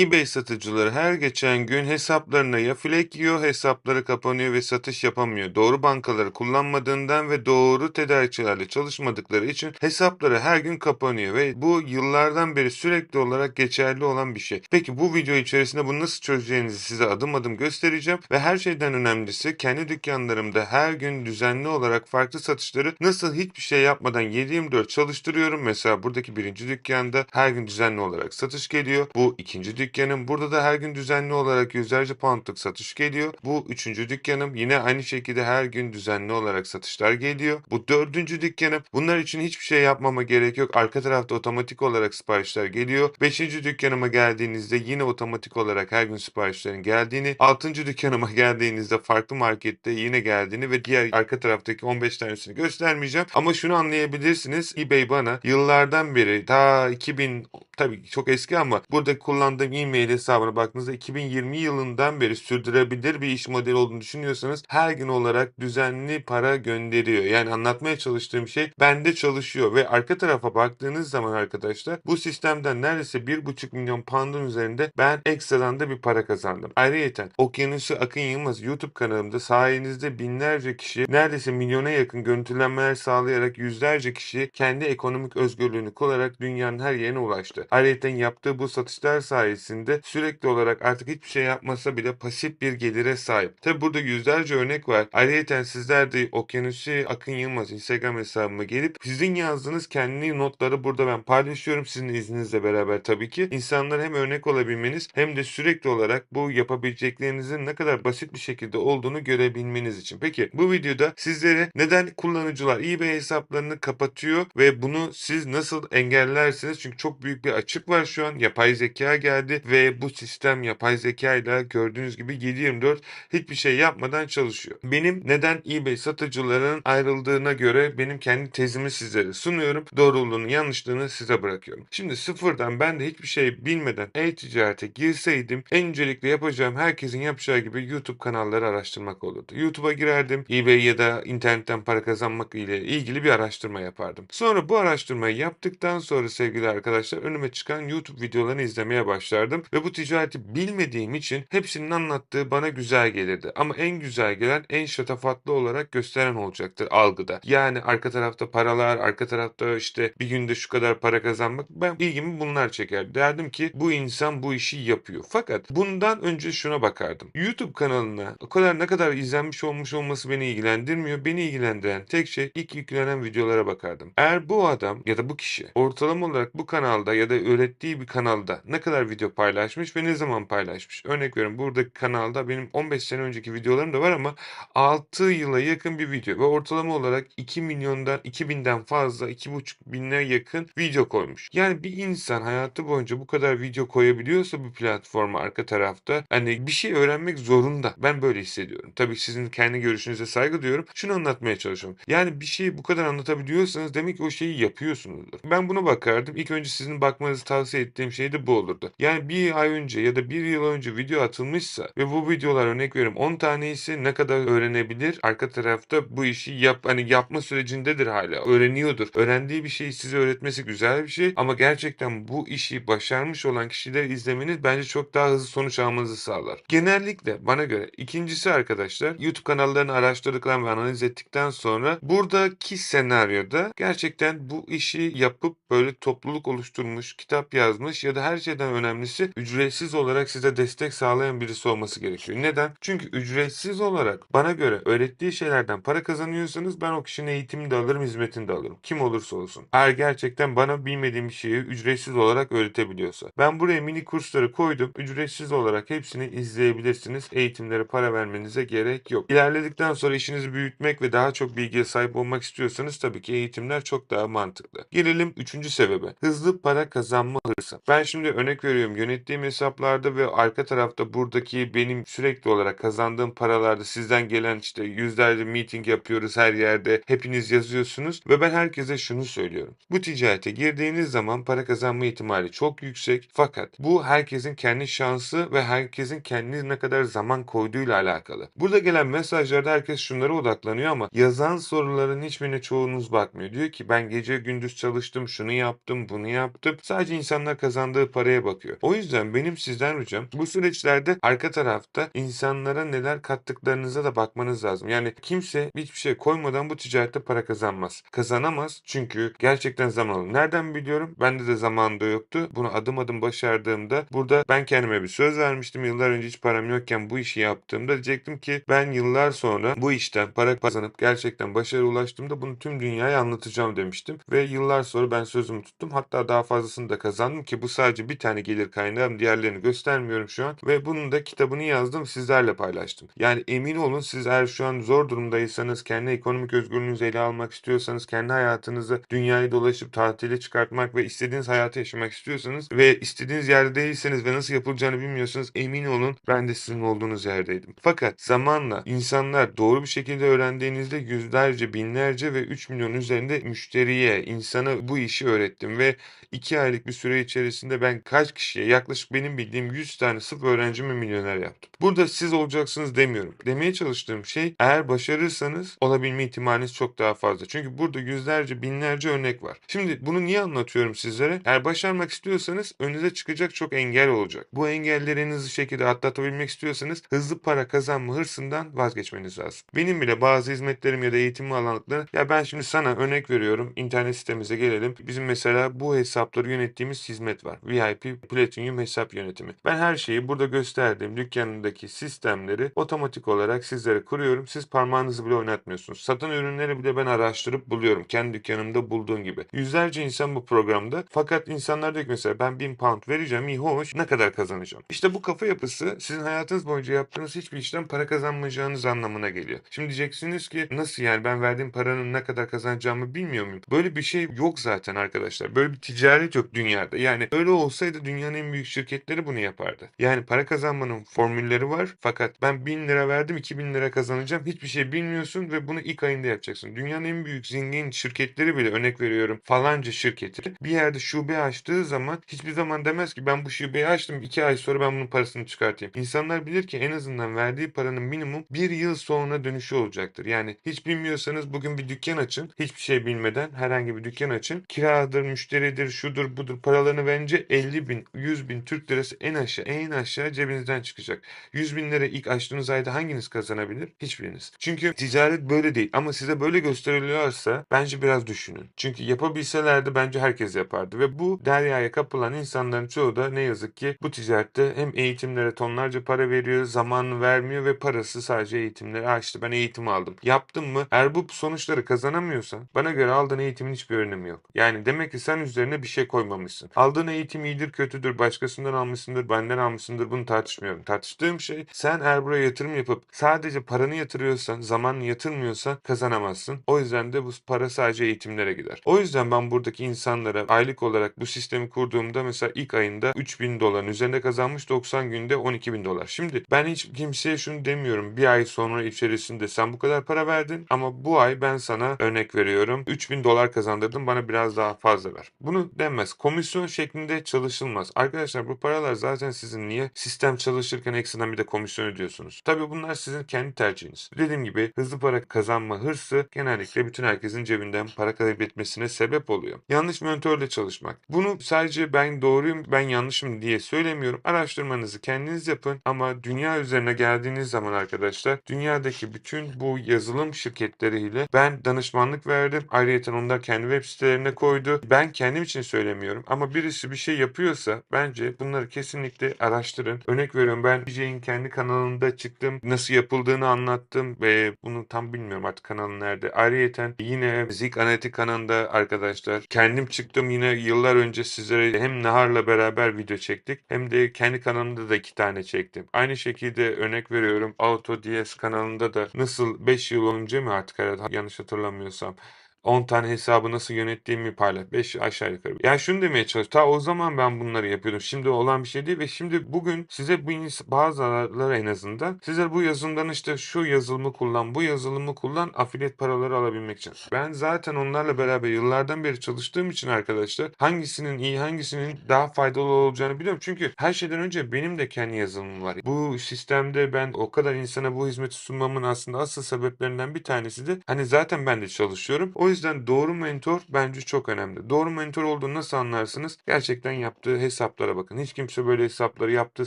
eBay satıcıları her geçen gün hesaplarına ya flek yiyor, hesapları kapanıyor ve satış yapamıyor. Doğru bankaları kullanmadığından ve doğru tedarikçilerle çalışmadıkları için hesapları her gün kapanıyor ve bu yıllardan beri sürekli olarak geçerli olan bir şey. Peki bu video içerisinde bunu nasıl çözeceğinizi size adım adım göstereceğim ve her şeyden önemlisi kendi dükkanlarımda her gün düzenli olarak farklı satışları nasıl hiçbir şey yapmadan 7-24 çalıştırıyorum. Mesela buradaki birinci dükkanda her gün düzenli olarak satış geliyor. Bu ikinci dükkanım. Burada da her gün düzenli olarak yüzlerce poundluk satış geliyor. Bu üçüncü dükkanım. Yine aynı şekilde her gün düzenli olarak satışlar geliyor. Bu dördüncü dükkanım. Bunlar için hiçbir şey yapmama gerek yok. Arka tarafta otomatik olarak siparişler geliyor. Beşinci dükkanıma geldiğinizde yine otomatik olarak her gün siparişlerin geldiğini. Altıncı dükkanıma geldiğinizde farklı markette yine geldiğini ve diğer arka taraftaki 15 tanesini göstermeyeceğim. Ama şunu anlayabilirsiniz. eBay bana yıllardan beri ta 2000 tabii çok eski ama burada kullandığım e-mail hesabına baktığınızda 2020 yılından beri sürdürebilir bir iş modeli olduğunu düşünüyorsanız her gün olarak düzenli para gönderiyor. Yani anlatmaya çalıştığım şey bende çalışıyor ve arka tarafa baktığınız zaman arkadaşlar bu sistemden neredeyse 1,5 milyon pound'un üzerinde ben ekstradan da bir para kazandım. Ayrıca Okyanusu Akın Yılmaz YouTube kanalımda sayenizde binlerce kişi neredeyse milyona yakın görüntülenmeler sağlayarak yüzlerce kişi kendi ekonomik özgürlüğünü kullanarak dünyanın her yerine ulaştı. Ayrıca yaptığı bu satışlar sayesinde sürekli olarak artık hiçbir şey yapmasa bile pasif bir gelire sahip. Tabi burada yüzlerce örnek var. Ayrıca sizler de Okyanusu Akın Yılmaz Instagram hesabıma gelip sizin yazdığınız kendi notları burada ben paylaşıyorum sizin izninizle beraber tabii ki. İnsanlara hem örnek olabilmeniz hem de sürekli olarak bu yapabileceklerinizin ne kadar basit bir şekilde olduğunu görebilmeniz için. Peki bu videoda sizlere neden kullanıcılar eBay hesaplarını kapatıyor ve bunu siz nasıl engellersiniz? Çünkü çok büyük bir açık var şu an. Yapay zeka geldi ve bu sistem yapay zeka ile gördüğünüz gibi 7/24 hiçbir şey yapmadan çalışıyor. Benim neden eBay satıcıların ayrıldığına göre benim kendi tezimi sizlere sunuyorum. Doğruluğunu yanlışlığını size bırakıyorum. Şimdi sıfırdan ben de hiçbir şey bilmeden e-ticarete girseydim öncelikle yapacağım herkesin yapacağı gibi YouTube kanalları araştırmak olurdu. YouTube'a girerdim. eBay ya da internetten para kazanmak ile ilgili bir araştırma yapardım. Sonra bu araştırmayı yaptıktan sonra sevgili arkadaşlar önüme çıkan YouTube videolarını izlemeye başlardım ve bu ticareti bilmediğim için hepsinin anlattığı bana güzel gelirdi. Ama en güzel gelen en şatafatlı olarak gösteren olacaktır algıda. Yani arka tarafta paralar, arka tarafta işte bir günde şu kadar para kazanmak ben ilgimi bunlar çeker. Derdim ki bu insan bu işi yapıyor. Fakat bundan önce şuna bakardım. YouTube kanalına o kadar ne kadar izlenmiş olmuş olması beni ilgilendirmiyor. Beni ilgilendiren tek şey ilk yüklenen videolara bakardım. Eğer bu adam ya da bu kişi ortalama olarak bu kanalda ya da öğrettiği bir kanalda ne kadar video paylaşmış ve ne zaman paylaşmış. Örnek veriyorum buradaki kanalda benim 15 sene önceki videolarım da var ama 6 yıla yakın bir video ve ortalama olarak 2 milyondan 2000'den fazla 2,5 bine yakın video koymuş. Yani bir insan hayatı boyunca bu kadar video koyabiliyorsa bu platforma arka tarafta hani bir şey öğrenmek zorunda. Ben böyle hissediyorum. Tabii sizin kendi görüşünüze saygı duyuyorum. Şunu anlatmaya çalışıyorum. Yani bir şeyi bu kadar anlatabiliyorsanız demek ki o şeyi yapıyorsunuzdur. Ben buna bakardım. İlk önce sizin bakmanızı tavsiye ettiğim şey de bu olurdu. Yani bir ay önce ya da bir yıl önce video atılmışsa ve bu videolar örnek veriyorum 10 tanesi ne kadar öğrenebilir? Arka tarafta bu işi yap hani yapma sürecindedir hala. Öğreniyordur. Öğrendiği bir şeyi size öğretmesi güzel bir şey ama gerçekten bu işi başarmış olan kişileri izlemeniz bence çok daha hızlı sonuç almanızı sağlar. Genellikle bana göre ikincisi arkadaşlar YouTube kanallarını araştırdıktan ve analiz ettikten sonra buradaki senaryoda gerçekten bu işi yapıp böyle topluluk oluşturmuş, kitap yazmış ya da her şeyden önemlisi ücretsiz olarak size destek sağlayan birisi olması gerekiyor. Neden? Çünkü ücretsiz olarak bana göre öğrettiği şeylerden para kazanıyorsanız ben o kişinin eğitimini de alırım, hizmetini de alırım. Kim olursa olsun. Eğer gerçekten bana bilmediğim bir şeyi ücretsiz olarak öğretebiliyorsa. Ben buraya mini kursları koydum. Ücretsiz olarak hepsini izleyebilirsiniz. Eğitimlere para vermenize gerek yok. İlerledikten sonra işinizi büyütmek ve daha çok bilgiye sahip olmak istiyorsanız tabii ki eğitimler çok daha mantıklı. Gelelim üçüncü sebebe. Hızlı para kazanma hırsı. Ben şimdi örnek veriyorum yönettiğim hesaplarda ve arka tarafta buradaki benim sürekli olarak kazandığım paralarda sizden gelen işte yüzlerce meeting yapıyoruz her yerde. Hepiniz yazıyorsunuz ve ben herkese şunu söylüyorum. Bu ticarete girdiğiniz zaman para kazanma ihtimali çok yüksek fakat bu herkesin kendi şansı ve herkesin kendi ne kadar zaman koyduğuyla alakalı. Burada gelen mesajlarda herkes şunlara odaklanıyor ama yazan soruların hiçbirine çoğunuz bakmıyor. Diyor ki ben gece gündüz çalıştım, şunu yaptım, bunu yaptım. Sadece insanlar kazandığı paraya bakıyor. O yüzden benim sizden ricam bu süreçlerde arka tarafta insanlara neler kattıklarınıza da bakmanız lazım. Yani kimse hiçbir şey koymadan bu ticarette para kazanmaz. Kazanamaz çünkü gerçekten zaman alır. Nereden biliyorum? Bende de zamanında yoktu. Bunu adım adım başardığımda burada ben kendime bir söz vermiştim. Yıllar önce hiç param yokken bu işi yaptığımda diyecektim ki ben yıllar sonra bu işten para kazanıp gerçekten başarıya ulaştığımda bunu tüm dünyaya anlatacağım demiştim. Ve yıllar sonra ben sözümü tuttum. Hatta daha fazlasını da kazandım ki bu sadece bir tane gelir kaynağım. Diğerlerini göstermiyorum şu an. Ve bunun da kitabını yazdım sizlerle paylaştım. Yani emin olun siz eğer şu an zor durumdaysanız, kendi ekonomik özgürlüğünüzü ele almak istiyorsanız, kendi hayatınızı dünyayı dolaşıp tatile çıkartmak ve istediğiniz hayatı yaşamak istiyorsanız ve istediğiniz yerde değilseniz ve nasıl yapılacağını bilmiyorsanız emin olun ben de sizin olduğunuz yerdeydim. Fakat zamanla insanlar doğru bir şekilde öğrendiğinizde yüzlerce, binlerce ve 3 milyon üzerinde müşteriye, insana bu işi öğrettim ve 2 aylık bir süre içerisinde ben kaç kişiye yaklaşık benim bildiğim 100 tane sırf öğrencimi milyoner yaptım. Burada siz olacaksınız demiyorum. Demeye çalıştığım şey eğer başarırsanız olabilme ihtimaliniz çok daha fazla. Çünkü burada yüzlerce, binlerce örnek var. Şimdi bunu niye anlatıyorum sizlere? Eğer başarmak istiyorsanız önünüze çıkacak çok engel olacak. Bu engelleri en hızlı şekilde atlatabilmek istiyorsanız hızlı para kazanma hırsından vazgeçmeniz lazım. Benim bile bazı hizmetlerim ya da eğitim alanlıkları ya ben şimdi sana örnek veriyorum. internet sitemize gelelim. Bizim mesela bu hesapları yönettiğimiz hizmet var. VIP Platinum hesap yönetimi. Ben her şeyi burada gösterdiğim dükkanındaki sistemleri otomatik olarak sizlere kuruyorum. Siz parmağınızı bile oynatmıyorsunuz. Satan ürünleri bile ben araştırıp buluyorum. Kendi dükkanımda bulduğum gibi. Yüzlerce insan bu programda. Fakat insanlar diyor ki mesela ben 1000 pound vereceğim. iyi hoş. Ne kadar kazanacağım? İşte bu kafa yapısı sizin hayatınız boyunca yaptığınız hiçbir işten para kazanmayacağınız anlamına geliyor. Şimdi diyeceksiniz ki nasıl yani ben verdiğim paranın ne kadar kazanacağımı bilmiyor muyum? Böyle bir şey yok zaten arkadaşlar. Böyle bir ticaret yok dünyada. Yani öyle olsaydı dünyanın en büyük şirketleri bunu yapardı. Yani para kazanmanın formülleri var. Fakat ben 1000 lira verdim 2000 lira kazanacağım. Hiçbir şey bilmiyorsun ve bunu ilk ayında yapacaksın. Dünyanın en büyük zengin şirketleri bile örnek veriyorum falanca şirketi bir yerde şube açtığı zaman hiçbir zaman demez ki ben bu şubeyi açtım 2 ay sonra ben bunun parasını çıkartayım. İnsanlar bilir ki en azından verdiği paranın minimum bir yıl sonra dönüşü olacaktır. Yani hiç bilmiyorsanız bugün bir dükkan açın. Hiçbir şey bilmeden herhangi bir dükkan açın. Kiradır, müşteridir, budur paralarını verince 50 bin, 100 bin Türk lirası en aşağı, en aşağı cebinizden çıkacak. 100 bin lira ilk açtığınız ayda hanginiz kazanabilir? Hiçbiriniz. Çünkü ticaret böyle değil. Ama size böyle gösteriliyorsa bence biraz düşünün. Çünkü yapabilselerdi bence herkes yapardı. Ve bu deryaya kapılan insanların çoğu da ne yazık ki bu ticarette hem eğitimlere tonlarca para veriyor, zamanını vermiyor ve parası sadece eğitimlere açtı. Ben eğitim aldım. Yaptım mı? Eğer bu sonuçları kazanamıyorsan bana göre aldığın eğitimin hiçbir önemi yok. Yani demek ki sen üzerine bir şey koymamışsın. Aldığın eğitim iyidir kötüdür, başkasından almışsındır, benden almışsındır bunu tartışmıyorum. Tartıştığım şey sen eğer buraya yatırım yapıp sadece paranı yatırıyorsan, zamanını yatırmıyorsan kazanamazsın. O yüzden de bu para sadece eğitimlere gider. O yüzden ben buradaki insanlara aylık olarak bu sistemi kurduğumda mesela ilk ayında 3000 doların üzerinde kazanmış 90 günde 12 bin dolar. Şimdi ben hiç kimseye şunu demiyorum. Bir ay sonra içerisinde sen bu kadar para verdin ama bu ay ben sana örnek veriyorum 3000 dolar kazandırdım bana biraz daha fazla ver. Bunu denmez. Komisyon şeklinde çalışılmaz. Arkadaşlar bu paralar zaten sizin niye sistem çalışırken ekstradan bir de komisyon ödüyorsunuz. Tabii bunlar sizin kendi tercihiniz. Dediğim gibi hızlı para kazanma hırsı genellikle bütün herkesin cebinden para kaybetmesine sebep oluyor. Yanlış mentörle çalışmak. Bunu sadece ben doğruyum, ben yanlışım diye söylemiyorum. Araştırmanızı kendiniz yapın ama dünya üzerine geldiğiniz zaman arkadaşlar dünyadaki bütün bu yazılım şirketleriyle ben danışmanlık verdim. Ayrıca onlar kendi web sitelerine koydu. Ben kendim için söylemiyorum ama birisi bir şey yapıyorsa bence bunları kesinlikle araştırın. Örnek veriyorum ben DJ'in kendi kanalında çıktım. Nasıl yapıldığını anlattım ve bunu tam bilmiyorum artık kanalın nerede. Ayrıca yine Zik Analitik kanalında arkadaşlar kendim çıktım yine yıllar önce sizlere hem Nahar'la beraber video çektik hem de kendi kanalımda da iki tane çektim. Aynı şekilde örnek veriyorum Auto DS kanalında da nasıl 5 yıl önce mi artık herhalde yanlış hatırlamıyorsam 10 tane hesabı nasıl yönettiğimi paylaş. 5 aşağı yukarı. Yani şunu demeye çalış. Ta o zaman ben bunları yapıyordum. Şimdi olan bir şey değil ve şimdi bugün size bu bazıları en azından size bu yazılımdan işte şu yazılımı kullan, bu yazılımı kullan afiliet paraları alabilmek için. Ben zaten onlarla beraber yıllardan beri çalıştığım için arkadaşlar hangisinin iyi, hangisinin daha faydalı olacağını biliyorum. Çünkü her şeyden önce benim de kendi yazılımım var. Bu sistemde ben o kadar insana bu hizmeti sunmamın aslında asıl sebeplerinden bir tanesi de hani zaten ben de çalışıyorum. O yüzden doğru mentor bence çok önemli. Doğru mentor olduğunu nasıl anlarsınız? Gerçekten yaptığı hesaplara bakın. Hiç kimse böyle hesapları yaptığı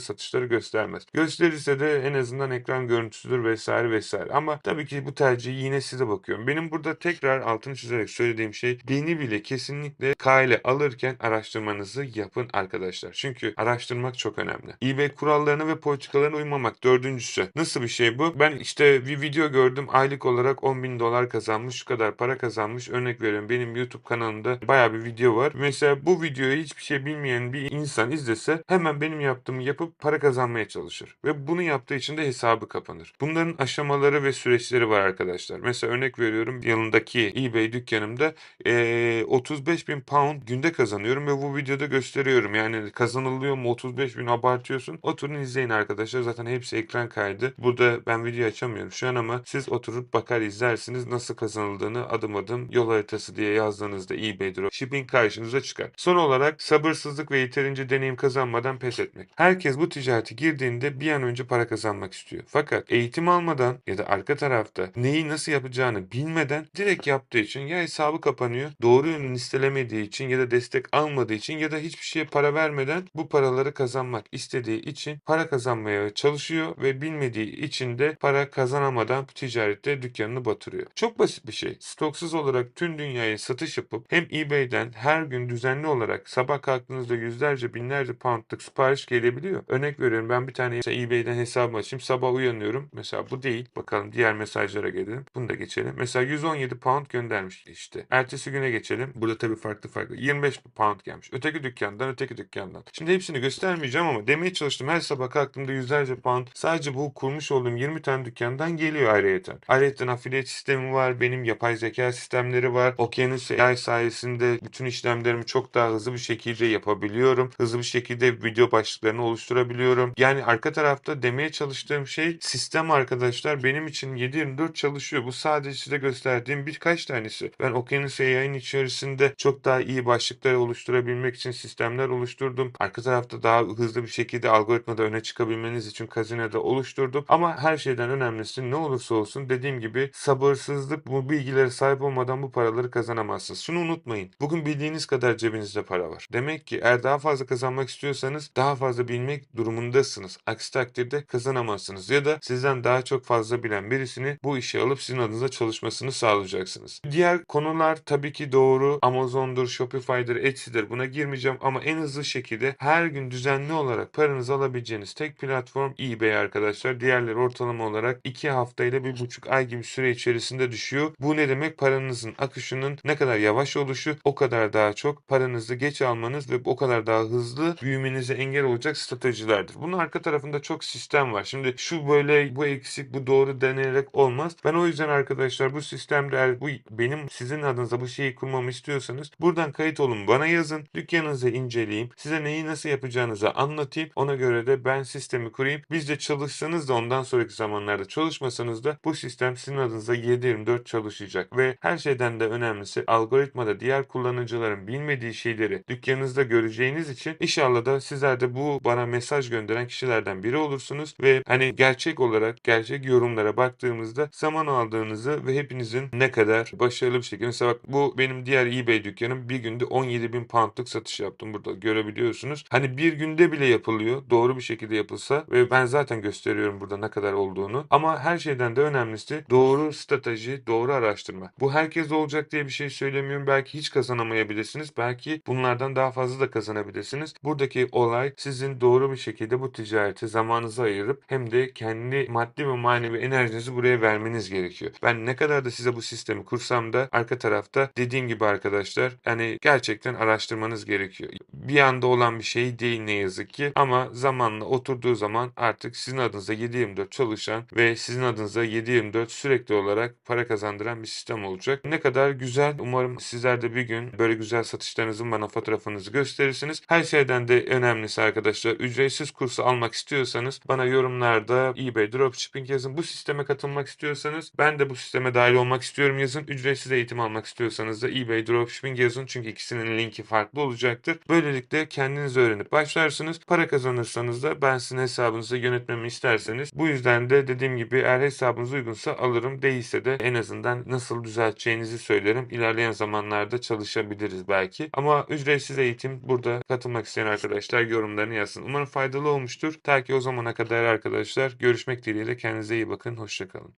satışları göstermez. Gösterirse de en azından ekran görüntüsüdür vesaire vesaire. Ama tabii ki bu tercihi yine size bakıyorum. Benim burada tekrar altını çizerek söylediğim şey beni bile kesinlikle kale alırken araştırmanızı yapın arkadaşlar. Çünkü araştırmak çok önemli. eBay kurallarına ve politikalarına uymamak. Dördüncüsü. Nasıl bir şey bu? Ben işte bir video gördüm. Aylık olarak 10 bin dolar kazanmış. Şu kadar para kazanmış. Örnek veriyorum. Benim YouTube kanalımda baya bir video var. Mesela bu videoyu hiçbir şey bilmeyen bir insan izlese hemen benim yaptığımı yapıp para kazanmaya çalışır. Ve bunu yaptığı için de hesabı kapanır. Bunların aşamaları ve süreçleri var arkadaşlar. Mesela örnek veriyorum. Yanındaki eBay dükkanımda eee 35 bin pound günde kazanıyorum ve bu videoda gösteriyorum. Yani kazanılıyor mu 35 bin abartıyorsun. Oturun izleyin arkadaşlar. Zaten hepsi ekran kaydı. Burada ben video açamıyorum şu an ama siz oturup bakar izlersiniz nasıl kazanıldığını adım adım yol haritası diye yazdığınızda eBay Dropshipping karşınıza çıkar. Son olarak sabırsızlık ve yeterince deneyim kazanmadan pes etmek. Herkes bu ticarete girdiğinde bir an önce para kazanmak istiyor. Fakat eğitim almadan ya da arka tarafta neyi nasıl yapacağını bilmeden direkt yaptığı için ya hesabı kapanıyor, doğru yönünü listelemediği için ya da destek almadığı için ya da hiçbir şeye para vermeden bu paraları kazanmak istediği için para kazanmaya çalışıyor ve bilmediği için de para kazanamadan bu ticarette dükkanını batırıyor. Çok basit bir şey. Stoksuz olarak tüm dünyaya satış yapıp hem eBay'den her gün düzenli olarak sabah kalktığınızda yüzlerce binlerce poundlık sipariş gelebiliyor. Örnek veriyorum ben bir tane mesela eBay'den hesabımı açayım. Sabah uyanıyorum. Mesela bu değil. Bakalım diğer mesajlara gelelim. Bunu da geçelim. Mesela 117 pound göndermiş işte. Ertesi güne geçelim. Burada tabii farklı farklı. 25 pound gelmiş. Öteki dükkandan, öteki dükkandan. Şimdi hepsini göstermeyeceğim ama demeye çalıştım. Her sabah kalktığımda yüzlerce pound sadece bu kurmuş olduğum 20 tane dükkandan geliyor ayrıyeten. Ayrıyeten affiliate sistemi var. Benim yapay zeka sistemleri var. Okyanus AI sayesinde bütün işlemlerimi çok daha hızlı bir şekilde yapabiliyorum. Hızlı bir şekilde video başlıklarını oluşturabiliyorum. Yani arka tarafta demeye çalıştığım şey sistem arkadaşlar benim için 7-24 çalışıyor. Bu sadece size gösterdiğim birkaç tanesi. Ben Okyanus AI'nin içerisinde çok daha iyi başlıklar oluşturabilmek için sistemler oluşturdum. Arka tarafta daha hızlı bir şekilde algoritmada öne çıkabilmeniz için Kazino'da oluşturdum. Ama her şeyden önemlisi ne olursa olsun dediğim gibi sabırsızlık bu bilgilere sahip olmadan bu paraları kazanamazsınız. Şunu unutmayın. Bugün bildiğiniz kadar cebinizde para var. Demek ki eğer daha fazla kazanmak istiyorsanız daha fazla bilmek durumundasınız. Aksi takdirde kazanamazsınız. Ya da sizden daha çok fazla bilen birisini bu işe alıp sizin adınıza çalışmasını sağlayacaksınız. Diğer konular tabii ki doğru. Amazon'dur, Shopify'dır, Etsy'dir buna girmeyeceğim ama en hızlı şekilde her gün düzenli olarak paranızı alabileceğiniz tek platform eBay arkadaşlar. Diğerleri ortalama olarak 2 hafta ile 1,5 ay gibi süre içerisinde düşüyor. Bu ne demek? Paranızın akışının ne kadar yavaş oluşu o kadar daha çok paranızı geç almanız ve o kadar daha hızlı büyümenize engel olacak stratejilerdir. Bunun arka tarafında çok sistem var. Şimdi şu böyle bu eksik bu doğru deneyerek olmaz. Ben o yüzden arkadaşlar bu sistemde eğer bu benim sizin adınıza bu şeyi kurmamı istiyorsanız buradan kayıt olun bana yazın. Dükkanınızı inceleyeyim. Size neyi nasıl yapacağınızı anlatayım. Ona göre de ben sistemi kurayım. Biz de çalışsanız da ondan sonraki zamanlarda çalışmasanız da bu sistem sizin adınıza 7-24 çalışacak. Ve her şeyden de önemlisi algoritmada diğer kullanıcıların bilmediği şeyleri dükkanınızda göreceğiniz için inşallah da sizler de bu bana mesaj gönderen kişilerden biri olursunuz ve hani gerçek olarak gerçek yorumlara baktığımızda zaman aldığınızı ve hepinizin ne kadar başarılı bir şekilde mesela bak bu benim diğer eBay dükkanım bir günde 17 bin poundluk satış yaptım burada görebiliyorsunuz. Hani bir günde bile yapılıyor doğru bir şekilde yapılsa ve ben zaten gösteriyorum burada ne kadar olduğunu ama her şeyden de önemlisi doğru strateji, doğru araştırma. Bu herkes olacak diye bir şey söylemiyorum. Belki hiç kazanamayabilirsiniz. Belki bunlardan daha fazla da kazanabilirsiniz. Buradaki olay sizin doğru bir şekilde bu ticarete zamanınızı ayırıp hem de kendi maddi ve manevi enerjinizi buraya vermeniz gerekiyor. Ben ne kadar da size bu sistemi kursam da arka tarafta dediğim gibi arkadaşlar yani gerçekten araştırmanız gerekiyor. Bir anda olan bir şey değil ne yazık ki ama zamanla oturduğu zaman artık sizin adınıza 7/24 çalışan ve sizin adınıza 7/24 sürekli olarak para kazandıran bir sistem olacak. Ne kadar güzel. Umarım sizler de bir gün böyle güzel satışlarınızın bana fotoğrafınızı gösterirsiniz. Her şeyden de önemlisi arkadaşlar ücretsiz kursu almak istiyorsanız bana yorumlarda eBay Dropshipping yazın. Bu sisteme katılmak istiyorsanız ben de bu sisteme dahil olmak istiyorum yazın. Ücretsiz eğitim almak istiyorsanız da eBay Dropshipping yazın. Çünkü ikisinin linki farklı olacaktır. Böylelikle kendiniz öğrenip başlarsınız. Para kazanırsanız da ben sizin hesabınızı yönetmemi isterseniz. Bu yüzden de dediğim gibi eğer hesabınız uygunsa alırım. Değilse de en azından nasıl düzelteceğini yapabileceğinizi söylerim. İlerleyen zamanlarda çalışabiliriz belki. Ama ücretsiz eğitim burada katılmak isteyen arkadaşlar yorumlarını yazsın. Umarım faydalı olmuştur. Ta ki o zamana kadar arkadaşlar görüşmek dileğiyle kendinize iyi bakın. Hoşçakalın.